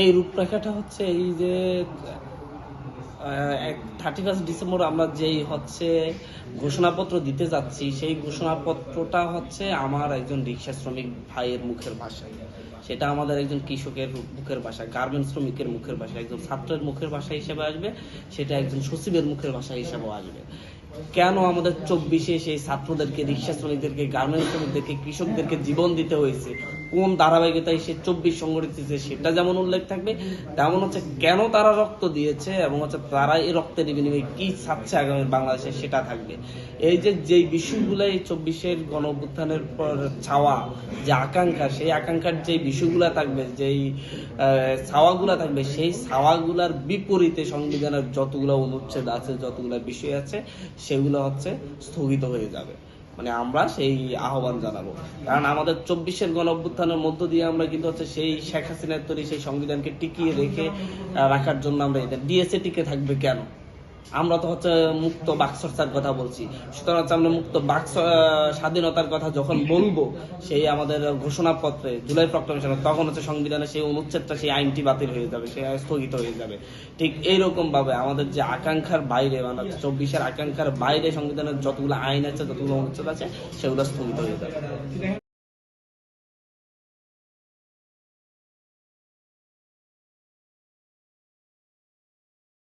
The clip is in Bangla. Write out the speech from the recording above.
এই রূপরেখাটা হচ্ছে এই যে থার্টি ফার্স্ট ডিসেম্বর আমরা যেই হচ্ছে ঘোষণাপত্র দিতে যাচ্ছি, সেই ঘোষণাপত্রটা হচ্ছে আমার একজন রিক্সা শ্রমিক ভাইয়ের মুখের ভাষায়। সেটা আমাদের একজন কৃষকের মুখের ভাষা গার্মেন্টস শ্রমিকের মুখের ভাষা একজন ছাত্রের মুখের ভাষা হিসেবে আসবে, সেটা একজন সচিবের মুখের ভাষা হিসেবেও আসবে। কেন আমাদের চব্বিশে সেই ছাত্রদেরকে রিক্সা শ্রমিকদেরকে গার্মেন্টস শ্রমিকদেরকে কৃষকদেরকে জীবন দিতে হয়েছে? কোন ধারাবাহিকতায় সে চব্বিশ সংগঠিত হয়েছে সেটা যেমন উল্লেখ থাকবে, তেমন হচ্ছে কেন তারা রক্ত দিয়েছে এবং হচ্ছে তারা এই রক্তের বিনিময়ে কি চাচ্ছে আগামী বাংলাদেশে সেটা থাকবে। এই যে, যেই বিষয়গুলো এই চব্বিশের গণ অভ্যুত্থানের পর ছাওয়া, যে আকাঙ্ক্ষা, সেই আকাঙ্ক্ষার যে বিষয়গুলো থাকবে, যেই ছাওয়াগুলা থাকবে, সেই ছাওয়াগুলার বিপরীতে সংবিধানের যতগুলো অনুচ্ছেদ আছে, যতগুলো বিষয় আছে সেগুলো হচ্ছে স্থগিত হয়ে যাবে। মানে আমরা সেই আহ্বান জানাব। কারণ আমাদের চব্বিশের গণ অভ্যুত্থানের মধ্য দিয়ে আমরা কিন্তু হচ্ছে সেই শেখ হাসিনার তৈরি সেই সংবিধানকে টিকিয়ে রেখে রাখার জন্য আমরা এটা ডিএসএ টিকে থাকবে কেন? আমরা তো হচ্ছে মুক্ত বাকচর্চার কথা বলছি। সুতরাং হচ্ছে আমরা মুক্ত বাক স্বাধীনতার কথা যখন বলব, সেই আমাদের ঘোষণাপত্রে, জুলাই প্রক্লেমেশন তখন হচ্ছে সংবিধানে সেই অনুচ্ছেদটা, সেই আইনটি বাতিল হয়ে যাবে, সে স্থগিত হয়ে যাবে। ঠিক এইরকম ভাবে আমাদের যে আকাঙ্ক্ষার বাইরে মানে চব্বিশের আকাঙ্ক্ষার বাইরে সংবিধানের যতগুলো আইন আছে, যতগুলো অনুচ্ছেদ আছে, সেগুলো স্থগিত হয়ে যাবে।